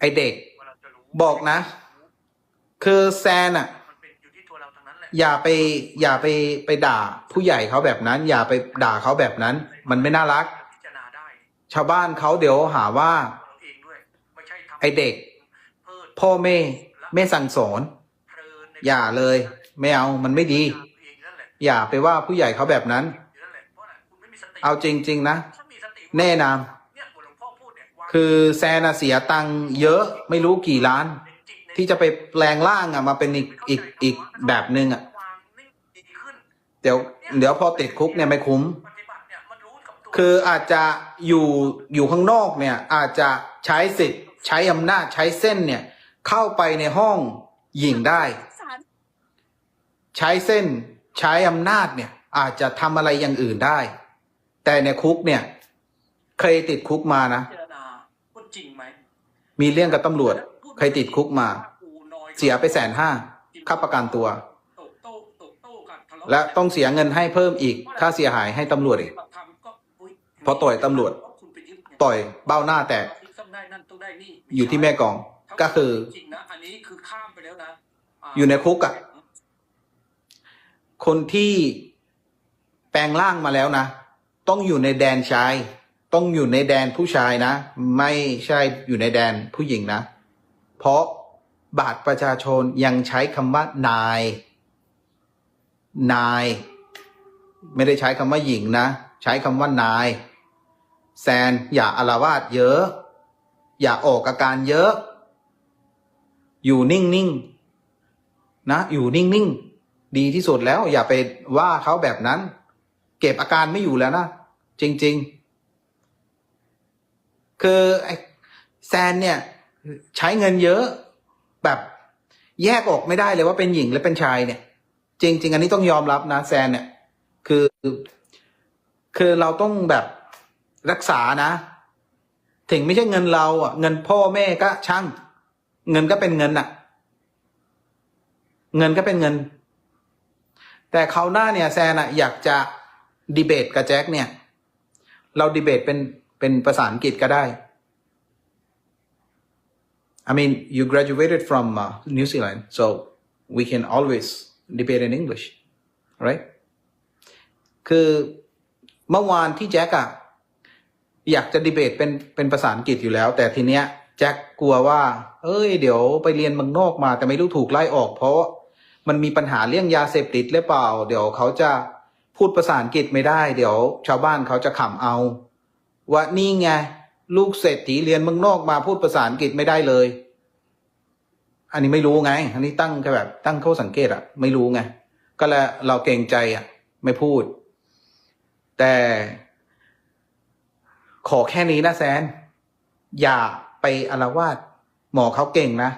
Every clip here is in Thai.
ไอเด็กว่าเราจะรู้บอกนะ คือแซนอะมันเป็นอยู่ที่ตัวเราทั้งนั้นแหละอย่าไปอย่าไปไปด่าผู้ใหญ่เขาแบบนั้น อย่าไปด่าเขาแบบนั้น มันไม่น่ารักพิจารณาได้ชาวบ้านเขาเดี๋ยวหาว่าเราเองด้วยไม่ใช่ทำไอเด็กเพิดพ่อแม่ไม่สั่งสอนเพลินในอย่าเลย ไม่เอามันไม่ดีตัวเองนั่นแหละอย่าไปว่าผู้ใหญ่เขาแบบนั้นอยู่นั่นแหละเพราะอะไรคุณไม่มีสติเอาจริง ๆ นะถ้ามีสติแน่นาม คือแซนอะเสียตังค์เยอะไม่รู้กี่ล้านจิตในที่จะไปแปลงร่างอะมาเป็นอีกอีกอีกแบบหนึ่งอะวางนิ่งดีขึ้นเดี๋ยวเดี๋ยวพอติดคุกเนี่ยไม่คุ้มปฏิบัติเนี่ยมันรู้กับตัวคืออาจจะอยู่อยู่ข้างนอกเนี่ย อาจจะใช้สิทธิ์ใช้อำนาจใช้เส้นเนี่ย เข้าไปในห้องหญิงได้สารใช้เส้นใช้อำนาจเนี่ย อาจจะทำอะไรอย่างอื่นได้ แต่ในคุกเนี่ย เคยติดคุกมานะ พิจารณาว่าจริงไหม มีเรื่องกับตำรวจเคยติดคุกมา เสียไปแสนห้าค่าประกันตัว และต้องเสียเงินให้เพิ่มอีก ค่าเสียหายให้ตำรวจอีกทำก็อุ๊ยเพราะต่อยตำรวจ ต่อยเบ้าหน้าแตกอยู่ที่แม่กอง ก็คืออยู่ในคุกอะคนที่แปลงร่างมาแล้วนะ ต้องอยู่ในแดนชาย ต้องอยู่ในแดนผู้ชายนะ ไม่ใช่อยู่ในแดนผู้หญิงนะ เพราะบัตรประชาชนยังใช้คำว่านาย นาย ไม่ได้ใช้คำว่าหญิงนะ ใช้คำว่านาย แซนอย่าอาละวาดเยอะ อย่าออกอาการเยอะ อยู่นิ่งๆนะ อยู่นิ่งๆ ดีที่สุดแล้ว อย่าไปว่าเขาแบบนั้น เก็บอาการไม่อยู่แล้วนะ จริง ๆ คือแซนเนี่ยใช้เงินเยอะแบบแยกออกไม่ได้เลยว่าเป็นหญิงและเป็นชายเนี่ย จริงๆอันนี้ต้องยอมรับนะแซนเนี่ย คือ คือเราต้องแบบรักษานะ ถึงไม่ใช่เงินเราอะ เงินพ่อแม่ก็ช่าง เงินก็เป็นเงินอะ เงินก็เป็นเงิน แต่เขาวหน้าเนี่ยแซนอะอยากจะดีเบตกับแจ็คเนี่ย เราดีเบตเป็น เป็นภาษาอังกฤษก็ได้ I mean you graduated from uh, New Zealand so we can always debate in English right คือเมื่อวานที่แจ็คอะอยากจะดีเบตเป็นเป็นภาษาอังกฤษอยู่แล้ว แต่ทีเนี้ยแจ็คกลัวว่า เอ้ย เดี๋ยวไปเรียนเมืองนอกมาแต่ไม่รู้ถูกไล่ออก เพราะมันมีปัญหาเรื่องยาเสพติดหรือเปล่า เดี๋ยวเขาจะพูดภาษาอังกฤษไม่ได้ เดี๋ยวชาวบ้านเขาจะขำเอา ว่านี่ไง ลูกเศรษฐีเรียนเมืองนอกมาพูดภาษาอังกฤษไม่ได้เลย อันนี้ไม่รู้ไง อันนี้ตั้งแค่แบบตั้งข้อสังเกตอะไม่รู้ไง ก็แล้วเราเกรงใจอะไม่พูด แต่ขอแค่นี้นะแซน อย่าไปอารวาสหมอเขาเก่งนะ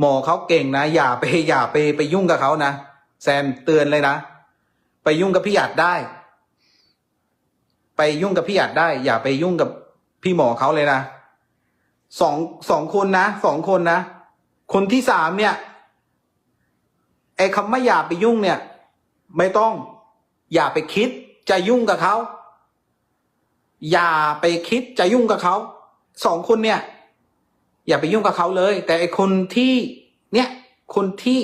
หมอเขาเก่งนะ อย่าไปอย่าไปไปยุ่งกับเขานะ แซนเตือนเลยนะ ไปยุ่งกับพี่หยาดได้ ไปยุ่งกับพี่หยาดได้ อย่าไปยุ่งกับพี่หมอเขาเลยนะสองสองคนนะสองคนนะ คนที่สามเนี่ยไอ้คำว่าอย่าไปยุ่งเนี่ย ไม่ต้อง อย่าไปคิดจะยุ่งกับเขาอย่าไปคิดจะยุ่งกับเขาสองคนเนี่ย อย่าไปยุ่งกับเขาเลย แต่ไอคนที่ เนี่ย คนที่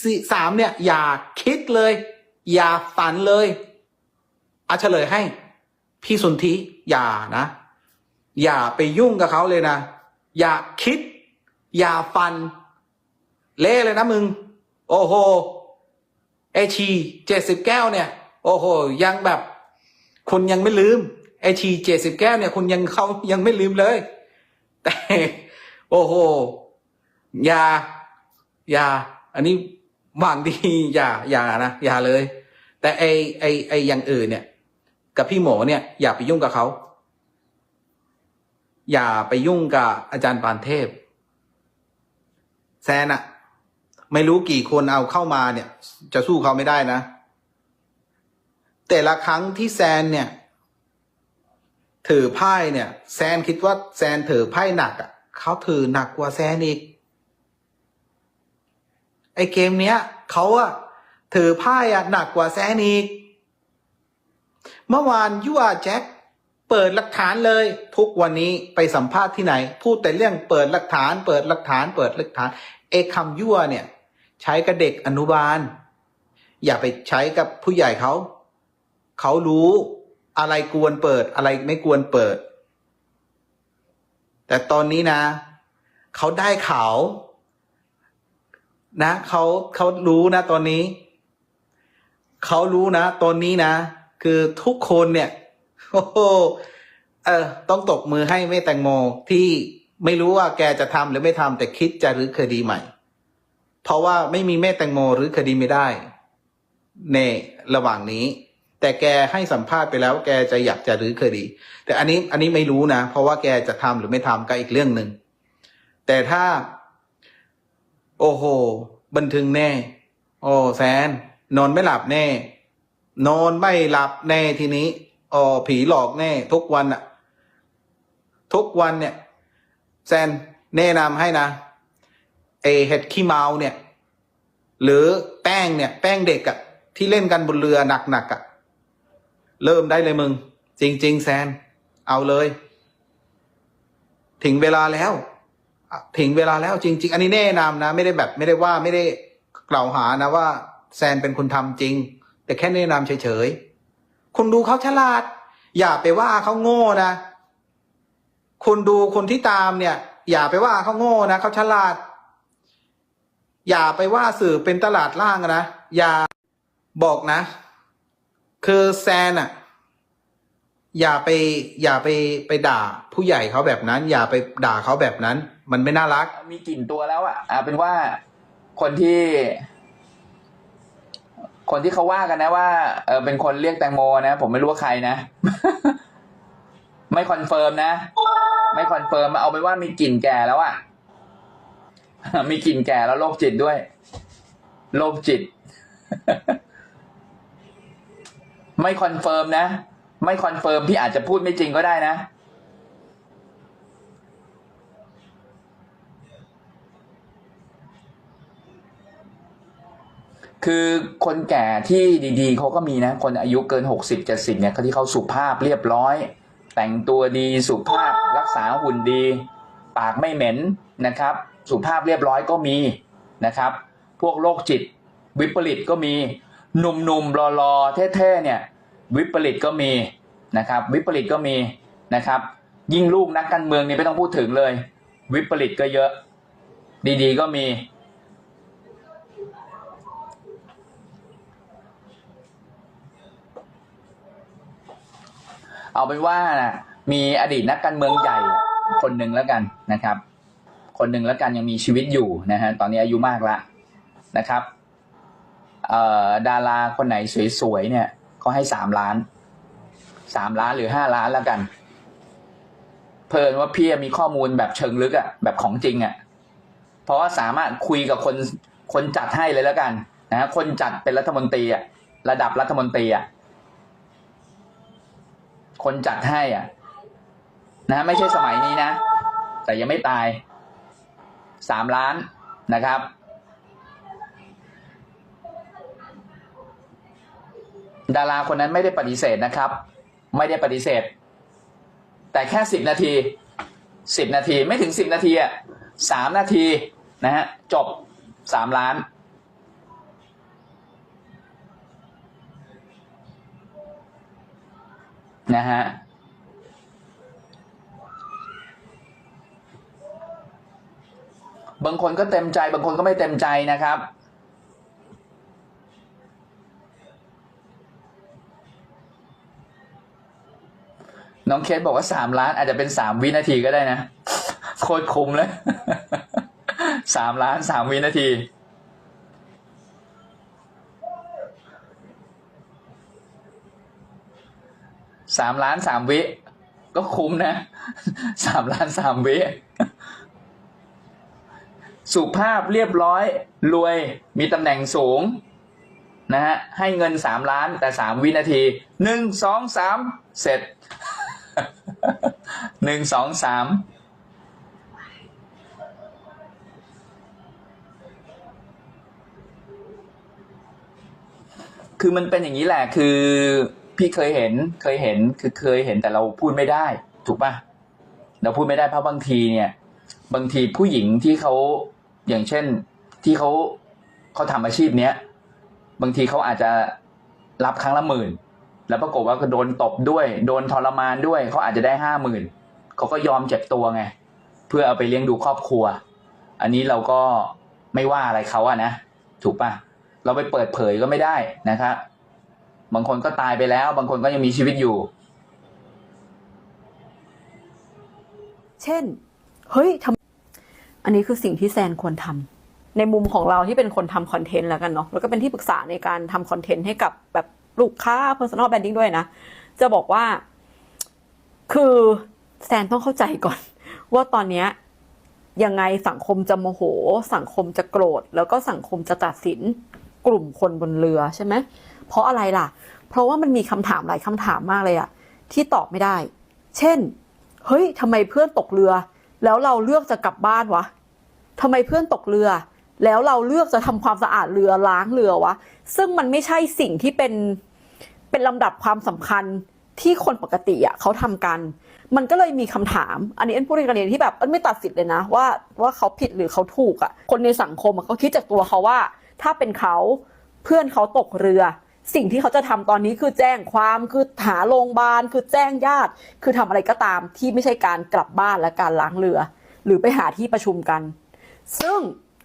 สี่สามเนี่ย อย่าคิดเลย อย่าฝันเลยอาเฉลยให้ พี่สุนทิอย่านะ อย่าไปยุ่งกับเขาเลยนะ อย่าคิด อย่าฟัน เละเลยนะมึง โอ้โหไอชีเจ็ดสิบแก้วเนี่ย โอ้โห ยังแบบคุณยังไม่ลืมไอชีเจ็ดสิบแก้วเนี่ยคุณยังเขายังไม่ลืมเลย แต่ โอ้โห อย่า อย่า อันนี้หวังดี อย่า อย่านะ อย่าเลย แต่ไอไอไออย่างอื่นเนี่ย กับพี่หมอเนี่ยอย่าไปยุ่งกับเขา อย่าไปยุ่งกับอาจารย์ปานเทพ แซนอะไม่รู้กี่คนเอาเข้ามาเนี่ย จะสู้เขาไม่ได้นะ แต่ละครั้งที่แซนเนี่ยถือไพ่เนี่ย แซนคิดว่าแซนถือไพ่หนักอะเขาถือหนักกว่าแซนอีกไอเกมเนี้ยเขาอะถือไพ่อะหนักกว่าแซนอีก เมื่อวานยูอาแจ็คเปิดหลักฐานเลย ทุกวันนี้ไปสัมภาษณ์ที่ไหน พูดแต่เรื่องเปิดหลักฐาน เปิดหลักฐาน เปิดหลักฐานเอคำยั่วเนี่ย ใช้กับเด็กอนุบาล อย่าไปใช้กับผู้ใหญ่เขา เขารู้อะไรกวนเปิดอะไรไม่กวนเปิด แต่ตอนนี้นะ เขาได้ข่าวนะเขาเขารู้นะ ตอนนี้ เขารู้นะ ตอนนี้นะ คือทุกคนเนี่ยโอ้โหเออต้องตบมือให้แม่แตงโมที่ไม่รู้ว่าแกจะทำหรือไม่ทำแต่คิดจะรื้อคดีใหม่ เพราะว่าไม่มีแม่แตงโมรื้อคดีไม่ได้ ในระหว่างนี้ แต่แกให้สัมภาษณ์ไปแล้ว แกจะอยากจะรื้อคดี แต่อันนี้อันนี้ไม่รู้นะ เพราะว่าแกจะทำหรือไม่ทำก็อีกเรื่องหนึ่งแต่ถ้า โอ้โห บันทึงแน่ โอ้แซนนอนไม่หลับแน่ นอนไม่หลับแน่ทีนี้อ๋อผีหลอกแน่ ทุกวันอะทุกวันเนี่ย แซนแนะนำให้นะเอเห็ดขี้เมาเนี่ย หรือแป้งเนี่ย แป้งเด็กอะที่เล่นกันบนเรือหนักๆอะเริ่มได้เลยมึง จริง ๆ แซน เอาเลย ถึงเวลาแล้วถึงเวลาแล้วจริง ๆ อันนี้แนะนำนะ ไม่ได้แบบ ไม่ได้ว่าไม่ได้กล่าวหานะว่า แซนเป็นคนทำจริง แต่แค่แนะนำเฉยๆคุณดูเขาฉลาด อย่าไปว่าเขาโง่นะคุณดูคนที่ตามเนี่ย อย่าไปว่าเขาโง่นะเขาฉลาด อย่าไปว่าสื่อเป็นตลาดล่างนะอย่าบอกนะ คือแซนอะอย่าไป อย่าไปไปด่าผู้ใหญ่เขาแบบนั้น อย่าไปด่าเขาแบบนั้น มันไม่น่ารัก มีกลิ่นตัวแล้วอะอ่าเป็นว่าคนที่ คนที่เขาว่ากันนะว่าเออเป็นคนเรียกแตงโมนะผมไม่รู้ว่าใครนะ ไม่คอนเฟิร์มนะ ไม่คอนเฟิร์มเอาไปนว่ามีกลิ่นแก่แล้วอะมีกลิ่นแก่แล้วโรคจิตด้วยโรคจิต ไม่คอนเฟิร์มนะ ไม่คอนเฟิร์มพี่อาจจะพูดไม่จริงก็ได้นะ คือคนแก่ที่ดีๆเขาก็มีนะ คนอายุเกินหกสิบเจ็ดสิบเนี่ยเขาที่เขาสุภาพเรียบร้อย แต่งตัวดีสุภาพรักษาหุ่นดี ปากไม่เหม็นนะครับ สุภาพเรียบร้อยก็มีนะครับ พวกโรคจิต วิปริตก็มีหนุ่มๆรอๆเท่ๆเนี่ย วิปริตก็มีนะครับ วิปริตก็มีนะครับ ยิ่งลูกนักการเมืองนี่ไม่ต้องพูดถึงเลย วิปริตก็เยอะ ดีๆก็มี เอาเป็นว่านะมีอดีตนักการเมืองใหญ่คนหนึ่งแล้วกันนะครับ คนหนึ่งแล้วกันยังมีชีวิตอยู่นะฮะตอนนี้อายุมากแล้วนะครับเอ่อดาราคนไหนสวยๆเนี่ยเขาให้สามล้านสามล้านหรือห้าล้านแล้วกัน เพลินว่าพี่มีข้อมูลแบบเชิงลึกอะแบบของจริงอะเพราะว่าสามารถคุยกับคนคนจัดให้เลยแล้วกันนะฮะคนจัดเป็นรัฐมนตรีอะระดับรัฐมนตรีอะ คนจัดให้อะ นะไม่ใช่สมัยนี้นะ แต่ยังไม่ตายสามล้านนะครับ ดาราคนนั้นไม่ได้ปฏิเสธนะครับ ไม่ได้ปฏิเสธ แต่แค่สิบนาทีสิบนาทีไม่ถึงสิบนาทีอะสามนาทีนะฮะจบสามล้าน นะฮะบางคนก็เต็มใจ บางคนก็ไม่เต็มใจนะครับ น้องเคสบอกว่าสามล้านอาจจะเป็นสามวินาทีก็ได้นะ โคตรคุ้มเลยสามล้านสามวินาที สามล้านสามวิก็คุ้มนะสามล้านสามวิสุภาพเรียบร้อย รวยมีตำแหน่งสูงนะฮะให้เงินสามล้านแต่สามวินาทีหนึ่งสองสามเสร็จหนึ่งสองสามคือมันเป็นอย่างนี้แหละคือ พี่เคยเห็นเคยเห็นคือเคยเห็นแต่เราพูดไม่ได้ ถูกปะเราพูดไม่ได้เพราะบางทีเนี่ย บางทีผู้หญิงที่เขาอย่างเช่นที่เขาเขาทำอาชีพเนี้ยบางทีเขาอาจจะรับครั้งละหมื่น แล้วปรากฏว่าก็โดนตบด้วย โดนทรมานด้วยเขาอาจจะได้ห้าหมื่นเขาก็ยอมเจ็บตัวไง เพื่อเอาไปเลี้ยงดูครอบครัว อันนี้เราก็ไม่ว่าอะไรเขาอะนะถูกปะเราไปเปิดเผยก็ไม่ได้นะครับ บางคนก็ตายไปแล้ว บางคนก็ยังมีชีวิตอยู่ เช่น เฮ้ยทำอันนี้คือสิ่งที่แซนควรทำในมุมของเราที่เป็นคนทำคอนเทนต์แล้วกันเนาะแล้วก็เป็นที่ปรึกษาในการทำคอนเทนต์ให้กับแบบลูกค้า personal branding ด้วยนะ จะบอกว่า คือแซนต้องเข้าใจก่อน ว่าตอนเนี้ยยังไงสังคมจะโมโห สังคมจะโกรธ แล้วก็สังคมจะตัดสินกลุ่มคนบนเรือใช่ไหม เพราะอะไรล่ะ เพราะว่ามันมีคำถามหลายคำถามมากเลยอะที่ตอบไม่ได้ เช่น เฮ้ยทำไมเพื่อนตกเรือ แล้วเราเลือกจะกลับบ้านวะทำไมเพื่อนตกเรือ แล้วเราเลือกจะทำความสะอาดเรือล้างเรือวะ ซึ่งมันไม่ใช่สิ่งที่เป็นเป็นลำดับความสำคัญที่คนปกติอะเขาทำกัน มันก็เลยมีคำถาม อันนี้เอ็นพูดในกรณีที่แบบเอ็นไม่ตัดสิทธิ์เลยนะว่าว่าเขาผิดหรือเขาถูกอะคนในสังคมเขาคิดจากตัวเขาว่า ถ้าเป็นเขาเพื่อนเขาตกเรือ สิ่งที่เขาจะทำตอนนี้คือแจ้งความคือหาโรงพยาบาลคือแจ้งญาติ คือทำอะไรก็ตามที่ไม่ใช่การกลับบ้านและการล้างเรือ หรือไปหาที่ประชุมกัน ซึ่ง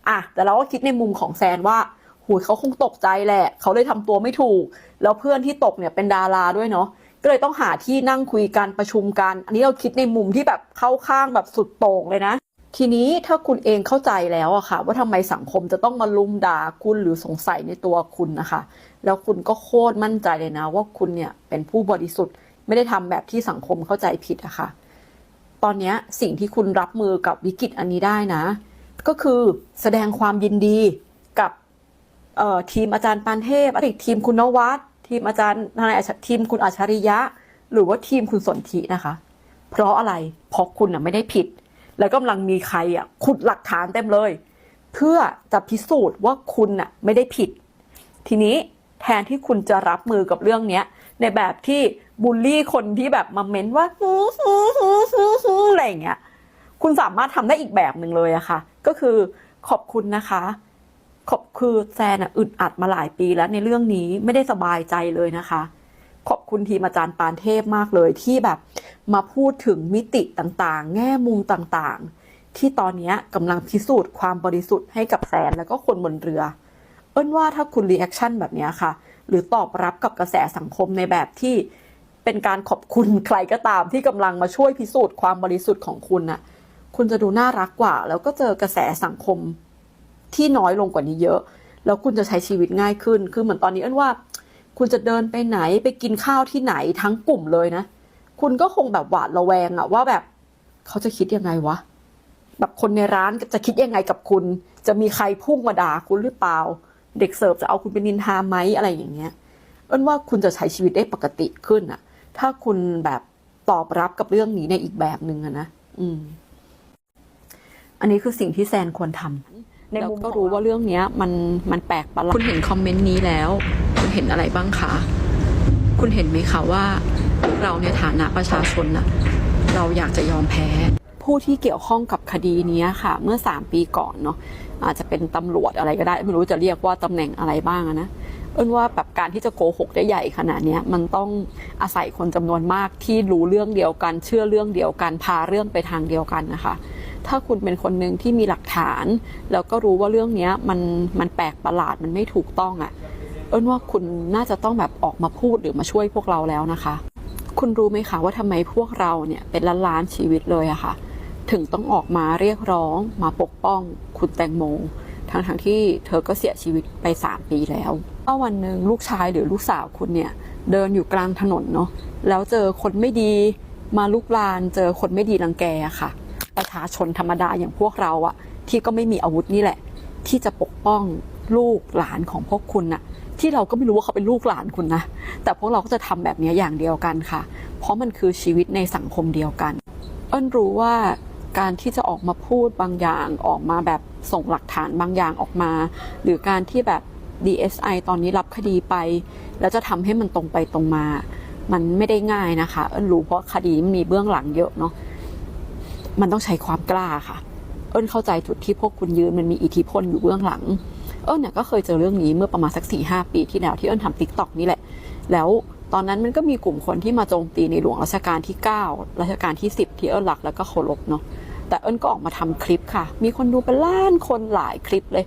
อะแต่เราก็คิดในมุมของแซนว่าหูยเขาคงตกใจแหละ เขาเลยทำตัวไม่ถูก แล้วเพื่อนที่ตกเนี่ยเป็นดาราด้วยเนาะก็เลยต้องหาที่นั่งคุยกันประชุมกัน อันนี้เราคิดในมุมที่แบบเข้าข้างแบบสุดโต่งเลยนะ ทีนี้ถ้าคุณเองเข้าใจแล้วอะค่ะ ว่าทำไมสังคมจะต้องมาลุมด่าคุณหรือสงสัยในตัวคุณนะคะ แล้วคุณก็โคตรมั่นใจเลยนะว่าคุณเนี่ยเป็นผู้บริสุทธิ์ ไม่ได้ทำแบบที่สังคมเข้าใจผิดอะค่ะ ตอนนี้สิ่งที่คุณรับมือกับวิกฤตอันนี้ได้นะ ก็คือแสดงความยินดีกับทีมอาจารย์ปานเทพทีมคุณนวัดทีมอาจารย์นายอัจฉทีมคุณอัจฉริยะ หรือว่าทีมคุณสนธินะคะ เพราะอะไรเพราะคุณน่ะไม่ได้ผิด แล้วกำลังมีใครอะขุดหลักฐานเต็มเลย เพื่อจะพิสูจน์ว่าคุณน่ะไม่ได้ผิด ทีนี้ แทนที่คุณจะรับมือกับเรื่องเนี้ย ในแบบที่บูลลี่คนที่แบบมาเม้นว่าฮือฮือฮือฮือฮืออะไรเงี้ยคุณสามารถทำได้อีกแบบหนึ่งเลยอะค่ะ ก็คือขอบคุณนะคะ ขอบคือแซนอะอึดอัดมาหลายปีแล้วในเรื่องนี้ไม่ได้สบายใจเลยนะคะ ขอบคุณทีมอาจารย์ปานเทพมากเลยที่แบบมาพูดถึงมิติต่างๆ แง่มุมต่างๆ ที่ตอนนี้กำลังพิสูจน์ความบริสุทธิ์ให้กับแซนแล้วก็คนบนเรือ เอิ้นว่าถ้าคุณรีแอคชั่นแบบนี้ค่ะ หรือตอบรับกับกระแสสังคมในแบบที่เป็นการขอบคุณใครก็ตามที่กำลังมาช่วยพิสูจน์ความบริสุทธิ์ของคุณน่ะ คุณจะดูน่ารักกว่า แล้วก็เจอกระแสสังคมที่น้อยลงกว่านี้เยอะ แล้วคุณจะใช้ชีวิตง่ายขึ้น คือเหมือนตอนนี้เอิ้นว่า คุณจะเดินไปไหนไปกินข้าวที่ไหนทั้งกลุ่มเลยนะ คุณก็คงแบบหวาดระแวงอะว่าแบบเขาจะคิดยังไงวะ แบบคนในร้านจะคิดยังไงกับคุณ จะมีใครพุ่งมาด่าคุณหรือเปล่า เด็กเสิร์ฟจะเอาคุณเป็นนินทาไหมอะไรอย่างเงี้ยเอิ้นว่าคุณจะใช้ชีวิตได้ปกติขึ้นอะถ้าคุณแบบตอบรับกับเรื่องนี้ในอีกแบบหนึ่งอะนะอืม อันนี้คือสิ่งที่แซนควรทำในมุมก็รู้ว่าเรื่องเนี้ย มันมันแปลกประหลาดคุณเห็นคอมเมนต์นี้แล้ว คุณเห็นอะไรบ้างคะคุณเห็นไหมคะว่า เราในฐานะประชาชนน่ะเราอยากจะยอมแพ้ ผู้ที่เกี่ยวข้องกับคดีนี้ค่ะ เมื่อสามปีก่อนเนาะ อาจจะเป็นตำรวจอะไรก็ได้ ไม่รู้จะเรียกว่าตำแหน่งอะไรบ้างนะเอิ้นว่าแบบการที่จะโกหกได้ใหญ่ขนาดนี้มันต้องอาศัยคนจำนวนมากที่รู้เรื่องเดียวกัน เชื่อเรื่องเดียวกันพาเรื่องไปทางเดียวกันนะคะ ถ้าคุณเป็นคนหนึ่งที่มีหลักฐาน แล้วก็รู้ว่าเรื่องนี้มันมันแปลกประหลาดมันไม่ถูกต้องอะ่ะ เอิ้นว่าคุณน่าจะต้องแบบออกมาพูดหรือมาช่วยพวกเราแล้วนะคะ คุณรู้ไหมคะว่าทำไมพวกเราเนี่ยเป็นล้านล้านๆชีวิตเลยอะค่ะ ถึงต้องออกมาเรียกร้องมาปกป้อง คุณแตงโมทั้งทงที่เธอก็เสียชีวิตไป 3 ปีแล้วว่าวันหนึ่งลูกชายหรือลูกสาวคุณเนี่ยเดินอยู่กลางถนนเนาะแล้วเจอคนไม่ดีมาลุกลาน เจอคนไม่ดีรังแกค่ะ ประชาชนธรรมดาอย่างพวกเราอะที่ก็ไม่มีอาวุธนี่แหละ ที่จะปกป้องลูกหลานของพวกคุณน่ะ ที่เราก็ไม่รู้ว่าเขาเป็นลูกหลานคุณนะ แต่พวกเราก็จะทำแบบนี้อย่างเดียวกันค่ะ เพราะมันคือชีวิตในสังคมเดียวกัน เอิ้นรู้ว่า การที่จะออกมาพูดบางอย่างออกมาแบบส่งหลักฐานบางอย่างออกมา หรือการที่แบบ DSI ตอนนี้รับคดีไป แล้วจะทำให้มันตรงไปตรงมา มันไม่ได้ง่ายนะคะ เอิญรู้เพราะคดีมันมีเบื้องหลังเยอะเนาะมันต้องใช้ความกล้าค่ะ เอิญเข้าใจจุดที่พวกคุณยืนมันมีอิทธิพลอยู่เบื้องหลัง เอิญเนี่ยก็เคยเจอเรื่องนี้เมื่อประมาณสักสี่ห้าปีที่แล้วที่เอิญทำติ๊กต็อกนี่แหละ แล้ว ตอนนั้นมันก็มีกลุ่มคนที่มาโจมตีในหลวงรัชกาลที่ 9 รัชกาลที่ 10 ที่เอิญหลักแล้วก็เคารพเนาะแต่เอิญก็ออกมาทำคลิปค่ะ มีคนดูเป็นล้านคนหลายคลิปเลย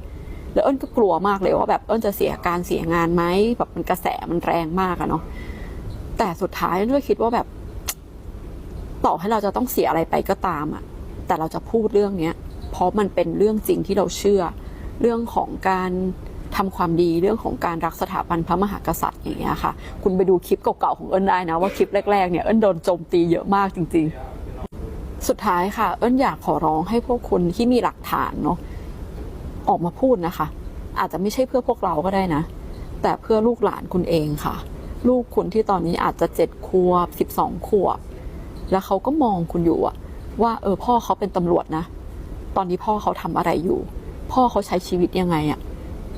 แล้วเอิญก็กลัวมากเลยว่าแบบเอิญจะเสียการเสียงานไหมแบบมันกระแสมันแรงมากอะเนาะแต่สุดท้ายเอิญก็คิดว่าแบบ ต่อให้เราจะต้องเสียอะไรไปก็ตามอะแต่เราจะพูดเรื่องเนี้ยเพราะมันเป็นเรื่องจริงที่เราเชื่อ เรื่องของการ ทำความดีเรื่องของการรักสถาบันพระมหากษัตริย์อย่างเงี้ยค่ะ คุณไปดูคลิปเก่าๆของเอิญได้นะว่าคลิปแรกๆเนี่ยเอิญโดนโจมตีเยอะมากจริง ๆ สุดท้ายค่ะ เอิญอยากขอร้องให้พวกคุณที่มีหลักฐานเนาะออกมาพูดนะคะ อาจจะไม่ใช่เพื่อพวกเราก็ได้นะ แต่เพื่อลูกหลานคุณเองค่ะ ลูกคุณที่ตอนนี้อาจจะเจ็ดขวบสิบสองขวบแล้วเขาก็มองคุณอยู่อะว่าเออพ่อเขาเป็นตำรวจนะ ตอนนี้พ่อเขาทำอะไรอยู่ พ่อเขาใช้ชีวิตยังไงอะ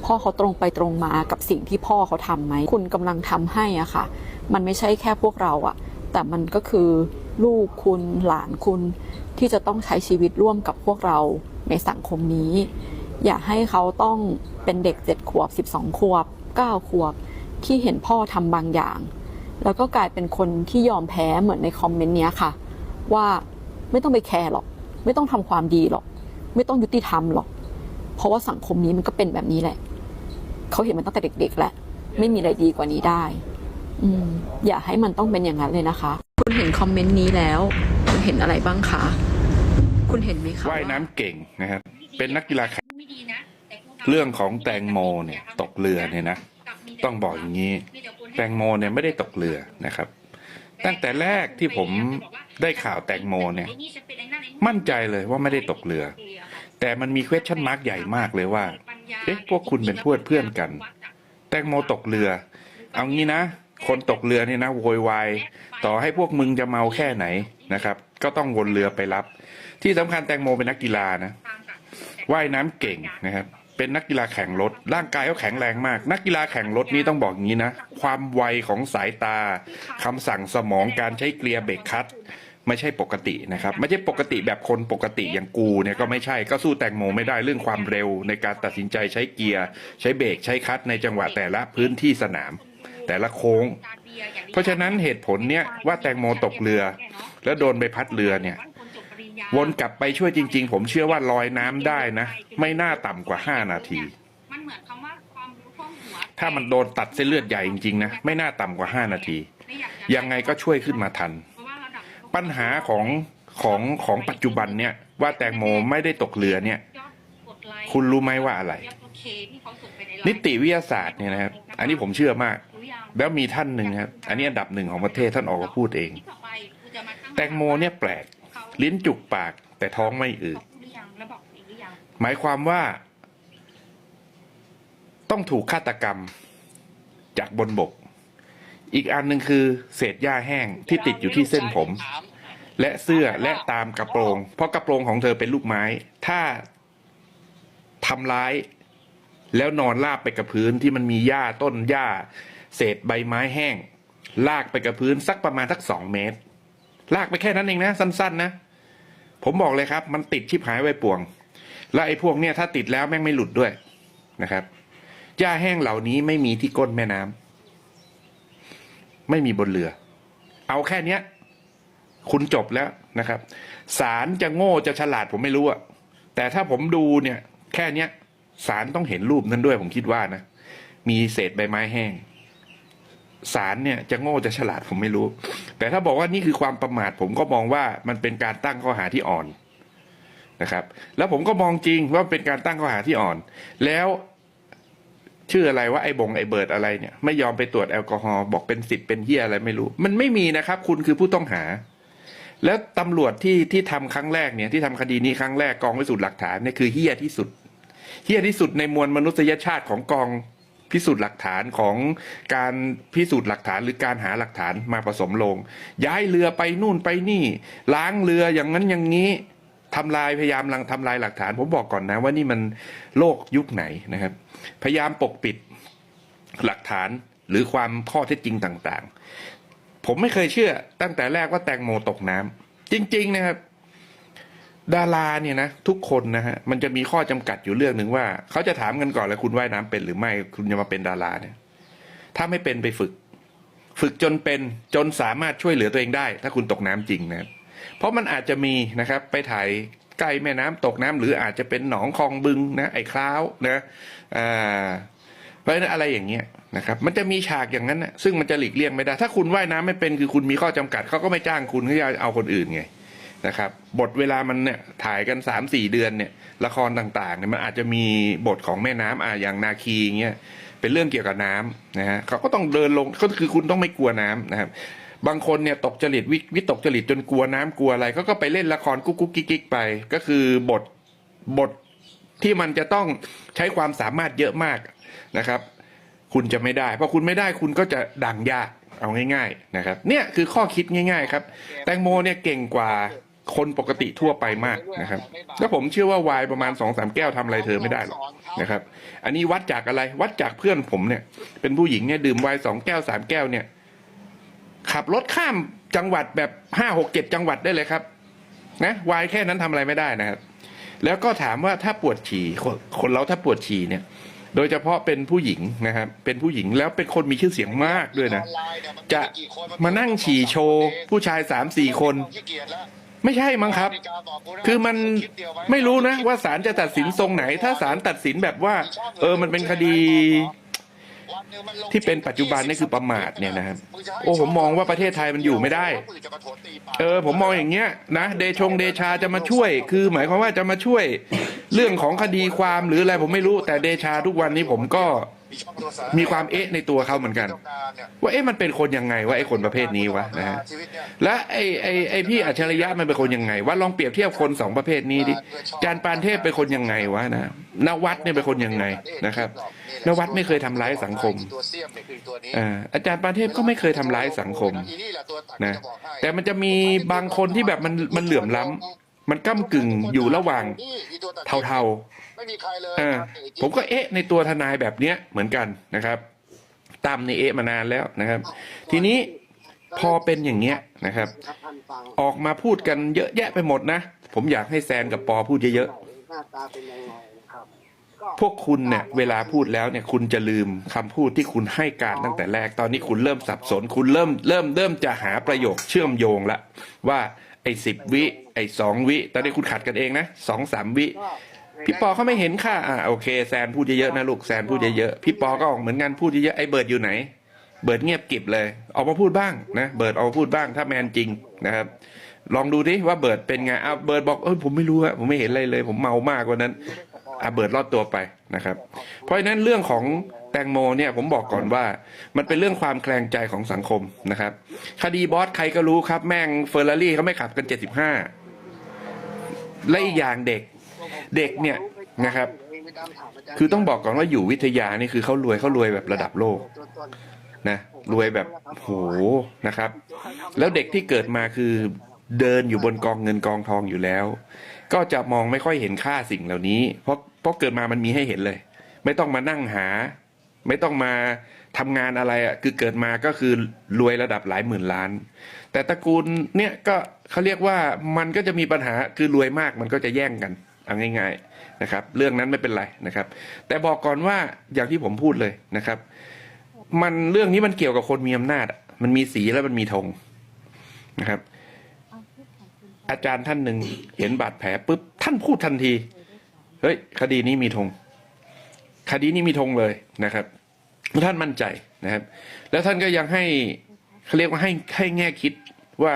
พ่อเขาตรงไปตรงมากับสิ่งที่พ่อเขาทำไหม คุณกำลังทำให้อะค่ะ มันไม่ใช่แค่พวกเราอะแต่มันก็คือลูกคุณหลานคุณที่จะต้องใช้ชีวิตร่วมกับพวกเราในสังคมนี้ อย่าให้เขาต้องเป็นเด็กเจ็ดขวบสิบสองขวบเก้าขวบ ที่เห็นพ่อทำบางอย่าง แล้วก็กลายเป็นคนที่ยอมแพ้เหมือนในคอมเมนต์เนี้ยค่ะ ว่าไม่ต้องไปแคร์หรอก ไม่ต้องทำความดีหรอก ไม่ต้องยุติธรรมหรอก เพราะว่าสังคมนี้มันก็เป็นแบบนี้แหละ เขาเห็นมันตั้งแต่เด็ก ๆแหละไม่มีอะไรดีกว่านี้ได้อืมอย่าให้มันต้องเป็นอย่างนั้นเลยนะคะ คุณเห็นคอมเมนต์นี้แล้ว คุณเห็นอะไรบ้างคะ คุณเห็นไหมคะว่ายน้ำเก่งนะครับ เป็นนักกีฬาแข่งไม่ดีนะแต่พวกเรื่องของแตงโมเนี่ยตกเรือเนี่ยนะ ต้องบอกอย่างนี้ แตงโมเนี่ยไม่ได้ตกเรือนะครับ ตั้งแต่แรกที่ผมได้ข่าวแตงโมเนี่ย มั่นใจเลยว่าไม่ได้ตกเรือ แต่มันมี question mark ใหญ่มากเลยว่า เอ๊ะพวกคุณเป็นเพื่อนเพื่อนกัน แตงโมตกเรือ เอางี้นะ คนตกเรือเนี่ยนะโวยวายต่อให้พวกมึงจะเมาแค่ไหนนะครับ ก็ต้องวนเรือไปรับ ที่สำคัญแตงโมเป็นนักกีฬานะว่ายน้ำเก่งนะครับ เป็นนักกีฬาแข่งรถ ร่างกายเขาแข็งแรงมาก นักกีฬาแข่งรถนี่ต้องบอกงี้นะ ความไวของสายตาคำสั่งสมองการใช้เกียร์เบรกคัต ไม่ใช่ปกตินะครับ ไม่ใช่ปกติแบบคนปกติอย่างกูเนี่ยก็ไม่ใช่ก็สู้แตงโมไม่ได้เรื่องความเร็ว ในการตัดสินใจใช้เกียร์ ใช้เบรกใช้คลัตช์ในจังหวะแต่ละพื้นที่สนาม แต่ละโค้ง เพราะฉะนั้นเหตุผลเนี่ยว่าแตงโมตกเรือ แล้วโดนใบพัดเรือเนี่ยวนกลับไปช่วยจริง ๆ ผมเชื่อว่าลอยน้ำได้นะ ไม่น่าต่ำกว่า 5 นาทีมันเหมือนคำว่าความรู้ท่วมหัวถ้ามันโดนตัดเส้นเลือดใหญ่จริงๆนะไม่น่าต่ำกว่า 5 นาที ยังไงก็ช่วยขึ้นมาทัน ปัญหาของของของปัจจุบันเนี่ยว่าแตงโมไม่ได้ตกเรือเนี่ย คุณรู้ไหมว่าอะไร นิติวิทยาศาสตร์เนี่ยนะครับ อันนี้ผมเชื่อมาก แล้วมีท่านหนึ่งครับ อันนี้อันดับหนึ่งของประเทศท่านออกมาพูดเอง แตงโมเนี่ยแปลก ลิ้นจุกปากแต่ท้องไม่อืดหมายความว่า ต้องถูกฆาตกรรมจากบนบก อีกอันหนึ่งคือเศษหญ้าแห้งที่ติดอยู่ที่เส้นผม และเสื้อและตามกระโปรง เพราะกระโปรงของเธอเป็นลูกไม้ ถ้าทำร้าย แล้วนอนลาบไปกับพื้นที่มันมีหญ้าต้นหญ้า เศษใบไม้แห้ง ลากไปกับพื้นสักประมาณสักสองเมตร ลากไปแค่นั้นเองนะ สั้น ๆ นะ ผมบอกเลยครับ มันติดชิบหายไว้ป่วง แล้วไอ้พวกเนี้ยถ้าติดแล้วแม่งไม่หลุดด้วยนะครับหญ้าแห้งเหล่านี้ไม่มีที่ก้นแม่น้ำ ไม่มีบนเรือ เอาแค่เนี้ย คุณจบแล้วนะครับสารจะโง่จะฉลาดผมไม่รู้อะแต่ถ้าผมดูเนี่ย แค่เนี้ยสารต้องเห็นรูปนั้นด้วยผมคิดว่านะมีเศษใบไม้แห้งสารเนี่ยจะโง่จะฉลาดผมไม่รู้ แต่ถ้าบอกว่านี่คือความประมาทผมก็มองว่ามันเป็นการตั้งข้อหาที่อ่อนนะครับ แล้วผมก็มองจริงว่าเป็นการตั้งข้อหาที่อ่อน แล้ว ชื่ออะไรว่าไอ้บงไอ้เบิร์ดอะไรเนี่ยไม่ยอมไปตรวจแอลกอฮอล์บอกเป็นสิทธ์เป็นเฮียอะไรไม่รู้ มันไม่มีนะครับ คุณคือผู้ต้องหา แล้วตำรวจที่ที่ทำครั้งแรกเนี่ยที่ทำคดีนี้ครั้งแรกกองพิสูจน์หลักฐานเนี่ยคือเฮียที่สุดเฮียที่สุดในมวลมนุษยชาติของกองพิสูจน์หลักฐานของการพิสูจน์หลักฐานหรือการหาหลักฐานมาผสมลง ย้ายเรือไปนู่นไปนี่ ล้างเรืออย่างนั้นอย่างนี้ ทำลายพยายามลังทำลายหลักฐาน ผมบอกก่อนนะว่านี่มันโลกยุคไหนนะครับ พยายามปกปิดหลักฐานหรือความข้อเท็จจริงต่างๆ ผมไม่เคยเชื่อตั้งแต่แรกว่าแตงโมตกน้ำจริง ๆนะครับ ดาราเนี่ยนะทุกคนนะฮะมันจะมีข้อจำกัดอยู่เรื่องหนึ่งว่าเขาจะถามกันก่อนเลยคุณว่ายน้ำเป็นหรือไม่คุณจะมาเป็นดาราเนี่ย ถ้าไม่เป็นไปฝึก ฝึกจนเป็นจนสามารถช่วยเหลือตัวเองได้ ถ้าคุณตกน้ำจริงนะครับ เพราะมันอาจจะมีนะครับไปถ่ายใกล้แม่น้ำตกน้ำหรืออาจจะเป็นหนองคลองบึงนะไอ้คล้าวนะอ่าเพราะฉะนั้นอะไรอย่างเงี้ยนะครับมันจะมีฉากอย่างนั้นนะซึ่งมันจะหลีกเลี่ยงไม่ได้ ถ้าคุณว่ายน้ำไม่เป็นคือคุณมีข้อจำกัดเขาก็ไม่จ้างคุณเขาจะเอาคนอื่นไงนะครับบทเวลามันเนี่ยถ่ายกันสามสี่เดือนเนี่ยละครต่างๆเนี่ยมันอาจจะมีบทของแม่น้ำอะอย่างนาคีเงี้ยเป็นเรื่องเกี่ยวกับน้ำนะฮะเขาก็ต้องเดินลงก็คือคุณต้องไม่กลัวน้ำนะครับ บางคนเนี่ยตกจริตวิวิตกจริตจนกลัวน้ำกลัวอะไรก็ก็ไปเล่นละครกุ๊กกุ๊กกิ๊กกิ๊กไป ก็คือบทบทที่มันจะต้องใช้ความสามารถเยอะมากนะครับ คุณจะไม่ได้เพราะคุณไม่ได้คุณก็จะดังยากเอาง่าย ๆนะครับ เนี่ยคือข้อคิดง่าย ๆ ครับ แตงโมเนี่ยเก่งกว่าคนปกติทั่วไปมากนะครับ แล้วผมเชื่อว่าวายประมาณสองสามแก้วทำอะไรเธอไม่ได้หรอกนะครับ อันนี้วัดจากอะไรวัดจากเพื่อนผมเนี่ย เป็นผู้หญิงเนี่ยดื่มวน์สองแก้วสามแก้วเนี่ย ขับรถข้ามจังหวัดแบบห้าหกเจ็ดจังหวัดได้เลยครับ นะวายแค่นั้นทำอะไรไม่ได้นะครับ แล้วก็ถามว่าถ้าปวดฉี่คนคนเราถ้าปวดฉี่เนี่ย โดยเฉพาะเป็นผู้หญิงนะครับ เป็นผู้หญิงแล้วเป็นคนมีชื่อเสียงมากด้วยนะ จะมานั่งฉี่โชว์ ผู้ชายสามสี่คน ไม่ใช่มั้งครับ คือมันไม่รู้นะว่าศาลจะตัดสินทรงไหน ถ้าศาลตัดสินแบบว่า เออมันเป็นคดี ที่เป็นปัจจุบันนี่คือประมาทเนี่ยนะครับโอ้ผมมองว่าประเทศไทยมันอยู่ไม่ได้ เออผมมองอย่างเงี้ยนะเดชงเดชาจะมาช่วย คือ หมายความว่าจะมาช่วย เรื่องของคดีความหรืออะไรผมไม่รู้ แต่เดชาทุกวันนี้ผมก็ มีความเอ๊ะในตัวเขาเหมือนกัน ว่าเอ๊ะมันเป็นคนยังไงวะไอ้คนประเภทนี้วะนะฮะและไอ้ไอ้ไอ้พี่อัจฉริยะมันเป็นคนยังไงวะลองเปรียบเทียบคนสองประเภทนี้ดิจานปานเทพเป็นคนยังไงวะนะนวัดเนี่ยเป็นคนยังไงนะครับ นวัดไม่เคยทำร้ายสังคมอาอาจารย์ปานเทพก็ไม่เคยทำร้ายสังคมนะแต่มันจะมีบางคนที่แบบมันมันเหลื่อมล้ำ มันก้ากึ่งอยู่ระหว่างเทาๆไม่มีใครเลยอ่าผมก็เอ๊ะในตัวทนายแบบเนี้ยเหมือนกันนะครับตามในเอ๊ะมานานแล้วนะครับ ทีนี้พอเป็นอย่างเงี้ยนะครับ ออกมาพูดกันเยอะแยะไปหมดนะ ผมอยากให้แซนกับปอพูดเยอะหน้าตาเป็นยังไงนะครับก็ๆพวกคุณเนี่ยเวลาพูดแล้วเนี่ยคุณจะลืมคำพูดที่คุณให้การตั้งแต่แรก ตอนนี้คุณเริ่มสับสน คุณเริ่มเริ่มเริ่มจะหาประโยคเชื่อมโยงละว่า ไอ้สิบวิไอ้สองวิ ตอนนี้คุณขัดกันเองนะสองสามวิ พี่ปอเขาไม่เห็นค่ะอ่าโอเคแซนพูดเยอะๆนะลูกแซนพูดเยอะๆพี่ปอก็ออกเหมือนกันพูดเยอะๆไอ้เบิร์ดอยู่ไหน เบิร์ดเงียบกริบเลย ออกมาพูดบ้างนะเบิร์ดออกมาพูดบ้างถ้าแมนจริงนะครับ ลองดูดิว่าเบิร์ดเป็นไงอะเบิร์ดบอกเอ้ยผมไม่รู้อะผมไม่เห็นอะไรเลย ผมเมามากกว่านั้นอะเบิร์ดรอดตัวไปนะครับ เพราะฉะนั้นเรื่องของแตงโมเนี่ยผมบอกก่อนว่า มันเป็นเรื่องความแคลงใจของสังคมนะครับ คดีบอสใครก็รู้ครับ แม่งเฟอร์รารี่เขาไม่ขับกันเจ็ดสิบห้าและอีกอย่างเด็กเด็กเนี่ยนะครับ คือต้องบอกก่อนว่าอยู่วิทยานี่คือเขารวยเขารวยแบบระดับโลกนะรวยแบบโหนะครับ แล้วเด็กที่เกิดมาคือเดินอยู่บนกองเงินกองทองอยู่แล้ว ก็จะมองไม่ค่อยเห็นค่าสิ่งเหล่านี้ เพราะเพราะเกิดมามันมีให้เห็นเลย ไม่ต้องมานั่งหา ไม่ต้องมาทำงานอะไรอะคือเกิดมาก็คือรวยระดับหลายหมื่นล้าน แต่ตระกูลเนี่ยก็เขาเรียกว่ามันก็จะมีปัญหาคือรวยมากมันก็จะแย่งกันเอาง่าย ๆนะครับ เรื่องนั้นไม่เป็นไรนะครับ แต่บอกก่อนว่าอย่างที่ผมพูดเลยนะครับ มันเรื่องนี้มันเกี่ยวกับคนมีอำนาจมันมีสีแล้วมันมีธงนะครับ อาจารย์ท่านหนึ่งเห็นบาดแผลปุ๊บท่านพูดทันทีเฮ้ยคดีนี้มีธงคดีนี้มีธงเลยนะครับ ท่านมั่นใจนะครับ แล้วท่านก็ยังให้เขาเรียกว่าให้ให้แง่คิดว่า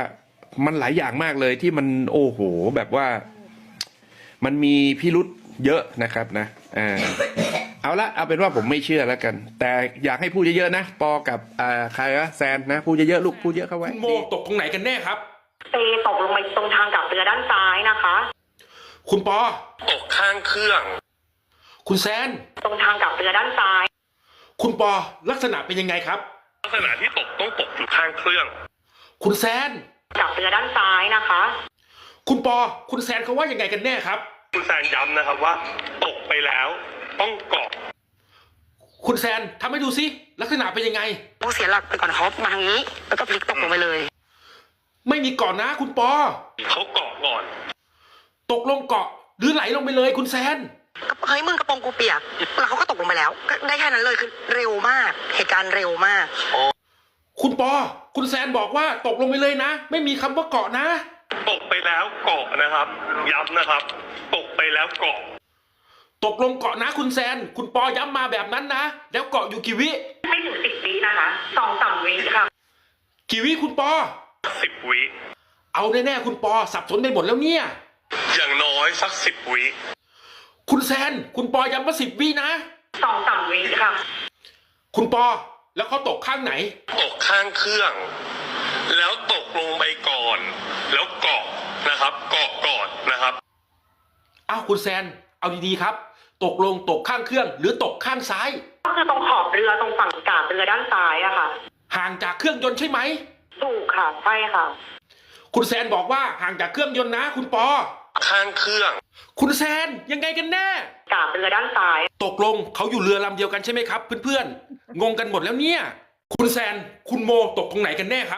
มันหลายอย่างมากเลยที่มันโอ้โหแบบว่า มันมีพิรุษเยอะนะครับนะอ่าเอาละเอาเป็นว่าผมไม่เชื่อแล้วกัน แต่อยากให้พูดเยอะๆนะปอกับอ่าใครวะแซนนะพูดเยอะๆลูกพูดเยอะเข้าไว้โมตกตรงไหนกันแน่ครับตีตกลงไปตรงทางกลับเรือด้านซ้ายนะคะ คุณปอตกข้างเครื่อง คุณแซน ตรงทางกลับเรือด้านซ้าย คุณปอลักษณะเป็นยังไงครับ ลักษณะที่ตกต้องตกอยู่ข้างเครื่อง คุณแซนกลับเรือด้านซ้ายนะคะ คุณปอ คุณแซนเขาว่ายังไงกันแน่ครับ คุณแซนย้ำนะครับว่า ตกไปแล้ว ต้องเกาะคุณแซนทำให้ดูสิลักษณะเป็นยังไงโอ้เสียหลักไปก่อนฮอปมาทางนี้ แล้วก็พลิกตกลงไปเลย ไม่มีเกาะนะ คุณปอ เขาเกาะก่อน ตกลงเกาะหรือไหลลงไปเลย คุณแซน เฮ้ยมึงกระโปรงกูเปียกแล้วเขาก็ตกลงไปแล้วก็ได้แค่นั้นเลยคือเร็วมากเหตุการณ์เร็วมาก คุณปอ คุณแซนบอกว่าตกลงไปเลยนะ ไม่มีคำว่าเกาะนะ ตกไปแล้วเกาะนะครับ ย้ำนะครับ ตกไปแล้วเกาะตกลงเกาะนะคุณแซน คุณปอย้ำมาแบบนั้นนะ แล้วเกาะอยู่กี่วิไม่ถึงสิบวินะคะสองสามวิค่ะ กี่วิคุณปอ สิบวิเอาแน่ๆคุณปอสับสนไปหมดแล้วเนี่ย อย่างน้อยสักสิบวิ คุณแซน คุณปอย้ำมาสิบวินะ สองสามวิค่ะ คุณปอแล้วเขาตกข้างไหน ตกข้างเครื่อง แล้วตกลงไปก่อน แล้วเกาะนะครับ เกาะก่อนนะครับ อ้าวคุณแซน เอาดีๆครับ ตกลงตกข้างเครื่อง หรือตกข้างซ้าย ก็คือตรงขอบเรือตรงฝั่งกาบเรือด้านซ้ายอะค่ะ ห่างจากเครื่องยนต์ใช่ไหม ถูกค่ะ ใช่ค่ะ คุณแซนบอกว่าห่างจากเครื่องยนต์นะ คุณปอ ข้างเครื่อง คุณแซนยังไงกันแน่ กาบเรือด้านซ้าย ตกลงเขาอยู่เรือลำเดียวกันใช่ไหมครับ เพื่อนๆ งงกันหมดแล้วเนี่ย คุณแซนคุณโมตกตรงไหนกันแน่ครับ